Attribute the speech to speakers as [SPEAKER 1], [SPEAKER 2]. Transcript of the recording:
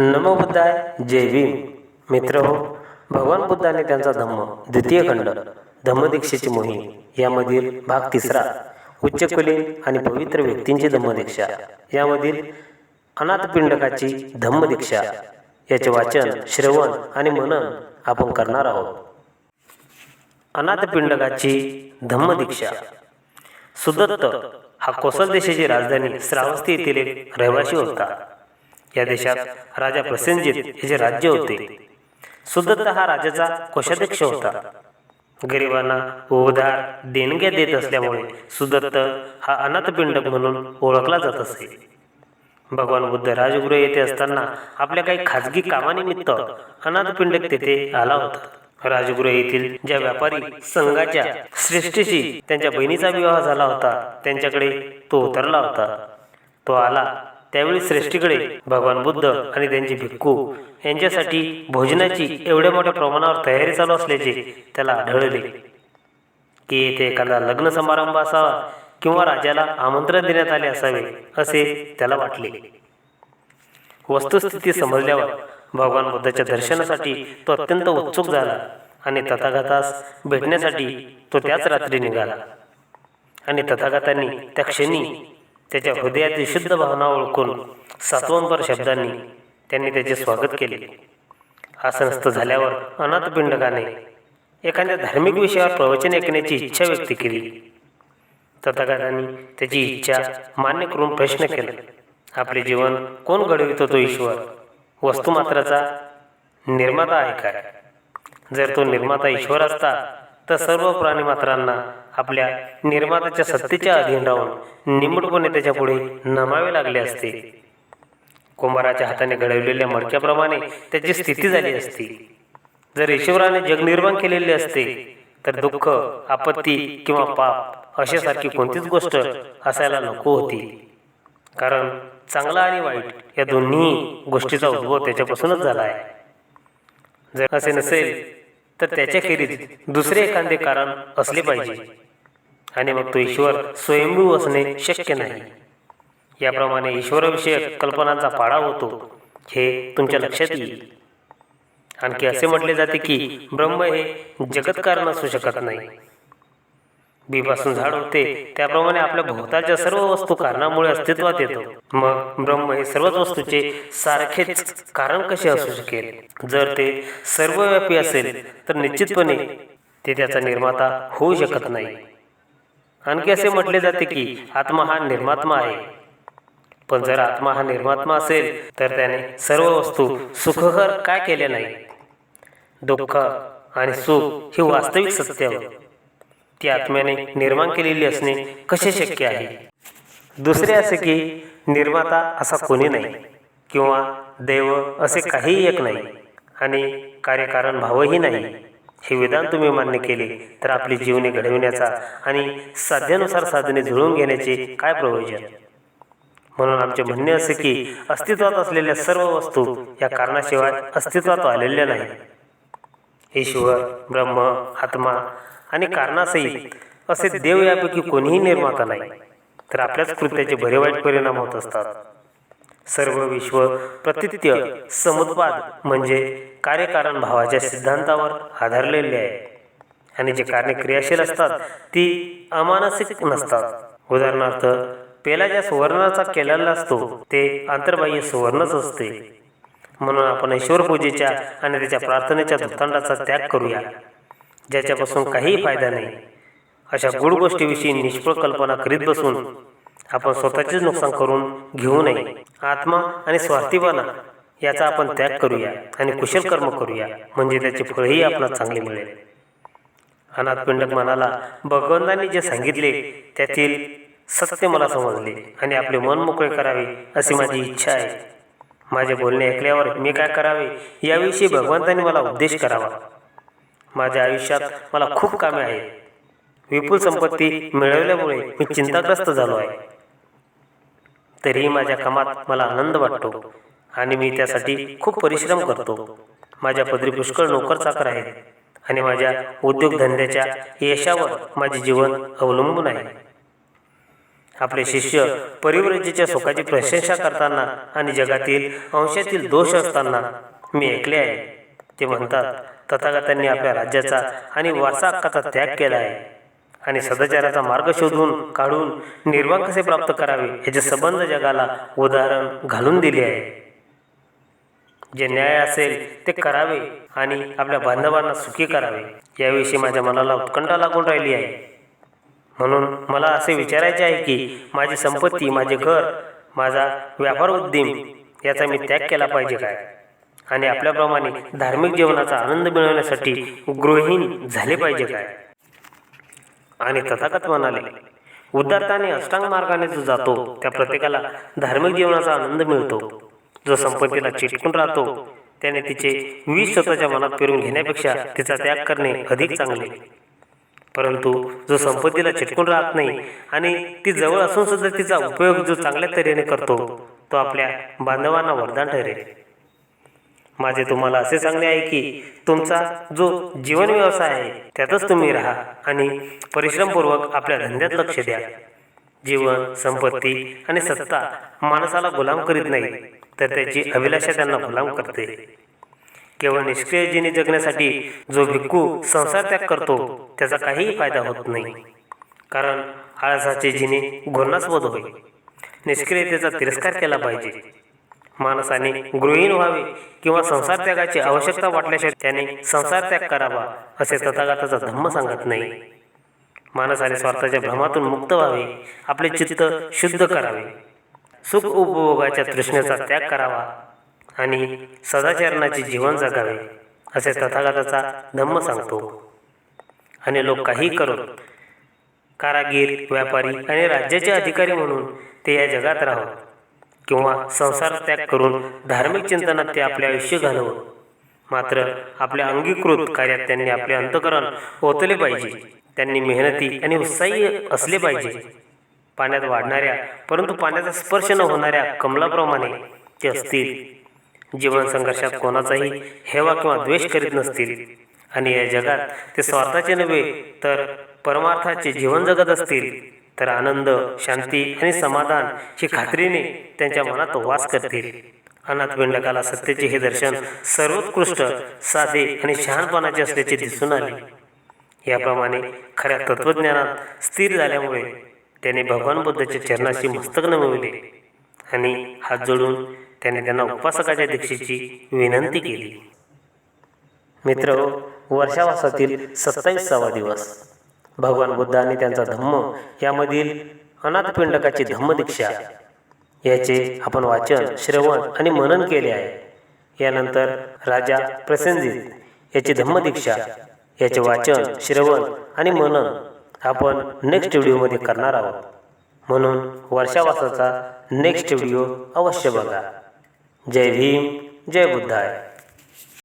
[SPEAKER 1] नमो बुद्धाय जय भीम. मित्र हो भगवान बुद्धाने त्यांचा धम्म द्वितीय खंड धम्मदीक्षेची मोहीम यामधील भाग तिसरा उच्चकुलीन आणि पवित्र व्यक्तींची धम्मदीक्षा यामधील अनाथपिंडकाची धम्मदीक्षा याचे वाचन श्रवण आणि मनन आपण करणार आहोत. अनाथपिंडकाची धम्मदीक्षा. सुदत्त हा कोसल देशाची राजधानी श्रावस्ती येथील एक रहिवासी होता. या देशात राजा प्रसेनजित याचे राज्य होते सुदत्त हा राजाचा कोषाध्यक्ष होता. गरिबांना उधार देणग्या देत असल्यामुळे सुदत्त हा अनाथपिंडक म्हणून ओळखला जात असे. भगवान बुद्ध राजगृह येथे असताना आपल्या काही खाजगी कामानिमित्त अनाथपिंडक तेथे आला होता. राजगृह येथील ज्या व्यापारी संघाच्या श्रेष्ठीशी त्यांच्या बहिणीचा विवाह झाला होता त्यांच्याकडे तो उतरला होता. तो आला त्यावेळी श्रेष्ठीकडे भगवान बुद्ध आणि त्यांचे भिक्खू यांच्यासाठी भोजनाची एवढ्या मोठ्या प्रमाणावर तयारी चालू असल्याचे त्याला आढळले. की येथे एखादा लग्न समारंभ असावा किंवा राजाला आमंत्रण देण्यात आले असावे असे त्याला वाटले. वस्तुस्थिती समजल्यावर भगवान बुद्धाच्या दर्शनासाठी तो अत्यंत उत्सुक झाला आणि तथागतास भेटण्यासाठी तो त्याच रात्री निघाला. आणि तथागतांनी त्या क्षणी त्याच्या हृदयातील शुद्ध भावना ओळखून सातवंपर शब्दांनी त्यांनी त्याचे स्वागत केले. आसनस्थ झाल्यावर अनाथपिंडकाने एखाद्या धार्मिक विषयावर प्रवचन ऐकण्याची इच्छा व्यक्त केली. तथागतांनी त्याची इच्छा मान्य करून प्रश्न केला आपले जीवन कोण घडवितो तो ईश्वर? वस्तुमात्राचा निर्माता आहे काय? जर तो निर्माता ईश्वर असता तर सर्व प्राणीमात्रांना आपल्या निर्मात्याच्या सत्तेच्या अधीन राहून निमूटपणे त्याच्यापुढे नमावे लागले असते. कुंभाराच्या हाताने घडवलेल्या मडक्याप्रमाणे त्याची स्थिती झाली असती. जर ईश्वराने जग निर्माण केलेले असते तर दुःख आपत्ती किंवा पाप अशासारखी कोणतीच गोष्ट असायला नको होती. कारण चांगला आणि वाईट या दोन्ही गोष्टीचा उद्भव त्याच्यापासूनच झाला आहे. जर असे नसेल तर त्याच्याखेरीज दुसरे एखादे कारण असले पाहिजे. आणि मग तो ईश्वर स्वयंभू असणे शक्य नाही. याप्रमाणे ईश्वरविषयक कल्पनांचा पाडा होतो हे तुमच्या लक्षात येईल. आणखी असे म्हटले जाते की ब्रह्म हे जगत कारण असू शकत नाही. बीपासून झाड होते. त्याप्रमाणे आपल्या भोवताच्या सर्व वस्तू कारणामुळे अस्तित्वात येतो. मग ब्रह्म हे सर्वच वस्तूचे सारखेच कारण कसे असू शकेल? जर ते सर्वव्यापी असेल तर निश्चितपणे ते त्याचा निर्माता होऊ शकत नाही. आणखी असे म्हटले जाते की आत्मा हा निर्मात्मा आहे. पण जर आत्मा हा निर्मात्मा असेल तर त्याने सर्व वस्तू सुखकर काय केले नाही दुःख आणि सुख ही वास्तविक सत्य. ती आत्म्याने निर्माण केलेली असणे कसे शक्य आहे? दुसरे असे की निर्माता असा कोणी नाही किंवा देव असे काहीही एक नाही आणि कार्यकारण भावही नाही. हे विधान तुम्ही मान्य केले तर आपली जीवने घडविण्याचा आणि साध्यानुसार साधने जुळवून घेण्याचे काय प्रयोजन? म्हणून आमचे म्हणणे असे की अस्तित्वात असलेल्या सर्व वस्तू या कारणाशिवाय अस्तित्वात आलेल्या नाही. ईश्वर ब्रह्म आत्मा आणि कारणासहित असे देव यापैकी कोणीही निर्माता नाही. तर आपल्याच कृत्याचे बरे वाईट परिणाम होत असतात. सर्व विश्व प्रतित्य समुत्पाद म्हणजे कार्यकारण भावाच्या सिद्धांतावर आधारलेले आहे. आणि जे कारणे क्रियाशील असतात ती अमानसिक नसतात. उदाहरणार्थ पेला ज्या सुवर्णाचा केलेला असतो ते आंतरबाह्य सुवर्णच असते. म्हणून आपण ईश्वर पूजेच्या आणि त्याच्या प्रार्थनेच्या धुतांडाचा त्याग करूया. ज्याच्यापासून काहीही फायदा नाही. अशा गुड गोष्टीविषयी निष्फळ कल्पना करीत बसून आपण स्वतःचेच नुकसान करून घेऊ नये. आत्मा आणि स्वार्थीपणा याचा आपण त्याग करूया आणि कुशल कर्म करूया म्हणजे त्याचे फळही आपल्याला चांगले मिळेल. अनाथ पिंडक मनाला भगवंतांनी जे सांगितले त्यातील सत्य मला समजले आणि आपले मन मोकळे करावे अशी माझी इच्छा आहे. माझे बोलणे ऐकल्यावर मी काय करावे याविषयी भगवंतांनी मला उपदेश करावा. माझ्या आयुष्यात मला खूप कामे आहेत. विपुल संपत्ती मिळवल्यामुळे मी चिंताग्रस्त झालो आहे. तरीही माझ्या कामात मला आनंद वाटतो आणि मी त्यासाठी खूप परिश्रम करतो. माझ्या पदरी पुष्कळ नोकर चाकर आहेत आणि माझ्या उद्योगधंद्याच्या यशावर माझे जीवन अवलंबून आहे. आपले शिष्य परिव्रजेच्या सुखाची प्रशंसा करताना आणि जगातील अंशातील दोष असताना मी ऐकले आहे. ते म्हणतात तथागतांनी आपल्या राज्याचा आणि वारसा हक्काचा त्याग केला आहे आणि सदाचाराचा मार्ग शोधून काढून निर्वाण कसे प्राप्त करावे याचे संबंध जगाला उदाहरण घालून दिले आहे. जे न्याय असेल ते करावे आणि आपल्या बांधवांना सुखी करावे याविषयी माझ्या मनाला उत्कंठा लागून राहिली आहे. म्हणून मला असे विचारायचे आहे की माझी संपत्ती माझे घर माझा व्यापार उद्यम याचा मी त्याग केला पाहिजे काय? आणि आपल्याप्रमाणे धार्मिक जीवनाचा आनंद मिळवण्यासाठी गृहीण झाले पाहिजे काय? आणि तथागत म्हणाले उदारताने अष्टांग मार्गाने जो जातो त्या प्रत्येकाला धार्मिक जीवनाचा आनंद मिळतो. जो संपत्तीला चिटकून राहतो त्याने तिचे विष स्वतःच्या मनात पेरून घेण्यापेक्षा तिचा त्याग करणे अधिक चांगले. परंतु जो संपत्तीला चिटकून राहत नाही आणि ती जवळ असून सुद्धा तिचा उपयोग जो चांगल्या तऱ्हेने करतो तो आपल्या बांधवांना वरदान ठरेल. माझे तुम्हाला असे सांगणे आहे की तुमचा जो जीवन व्यवसाय आहे त्यातच तुम्ही राहा आणि परिश्रमपूर्वक आपल्या धंद्यात लक्ष द्या. जीवन संपत्ती आणि सत्ता माणसाला गुलाम करीत नाही तर त्याची अभिलाषा त्यांना गुलाम करते. केवळ निष्क्रिय जीने जगण्यासाठी जो भिक्खू संसार त्याग करतो त्याचा काहीही फायदा होत नाही. कारण आळसाचे जिने घोरणास्पद होय निष्क्रियतेचा तिरस्कार केला पाहिजे. माणसाने गृहीण व्हावे किंवा संसार त्यागाची आवश्यकता वाटल्याशिवाय त्याने संसार त्याग करावा असे तथागताचा धम्म सांगत नाही. माणसाने स्वार्थाच्या भ्रमातून मुक्त व्हावे आपले चित्त शुद्ध करावे. सुख उपभोगाच्या तृष्णेचा त्याग करावा आणि सदाचरणाचे जीवन जगावे असे तथागताचा धम्म सांगतो. आणि लोक काही करून कारागीर व्यापारी आणि राज्याचे अधिकारी म्हणून ते या जगात राहावं किंवा संसार त्याग करून धार्मिक चिंतनात ते आपले आयुष्य घालवं. मात्र आपल्या अंगीकृत कार्यात त्यांनी आपले अंतकरण ओतले पाहिजे. त्यांनी मेहनती आणि उत्साही असले पाहिजे. पाण्यात वाढणाऱ्या परंतु पाण्याचा स्पर्श न होणाऱ्या कमलाप्रमाणे ते असतील. जीवन संघर्षात कोणाचाही हेवा किंवा द्वेष करीत नसतील. आणि या जगात ते स्वार्थाचे नव्हे तर परमार्थाचे जीवन जगत असतील. तर आनंद शांती आणि समाधान ही खात्रीने त्यांच्या मनात वास करतील. अनाथपिंडकाला सत्तेचे हे दर्शन सर्वोत्कृष्ट साधे आणि शहाणपणाचे असल्याचे दिसून आले. याप्रमाणे खऱ्या तत्वज्ञानात स्थिर झाल्यामुळे त्याने भगवान बुद्धाच्या चरणाशी मस्तक नमविले आणि हात जोडून त्याने त्यांना उपासकाच्या दीक्षेची विनंती केली. मित्र वर्षावासातील सत्तावीसावा दिवस. भगवान बुद्ध आणि त्यांचा धम्म यामधील अनाथ पिंडकाची धम्मदीक्षा. याचे आपण वाचन श्रवण आणि मनन केले आहे. यानंतर राजा प्रसंजित याची धम्मदीक्षा याचे वाचन श्रवण आणि मनन आपण नेक्स्ट व्हिडिओमध्ये करणार आहोत. म्हणून वर्षावासाचा नेक्स्ट व्हिडिओ अवश्य बघा. जय भीम जय बुद्धाय.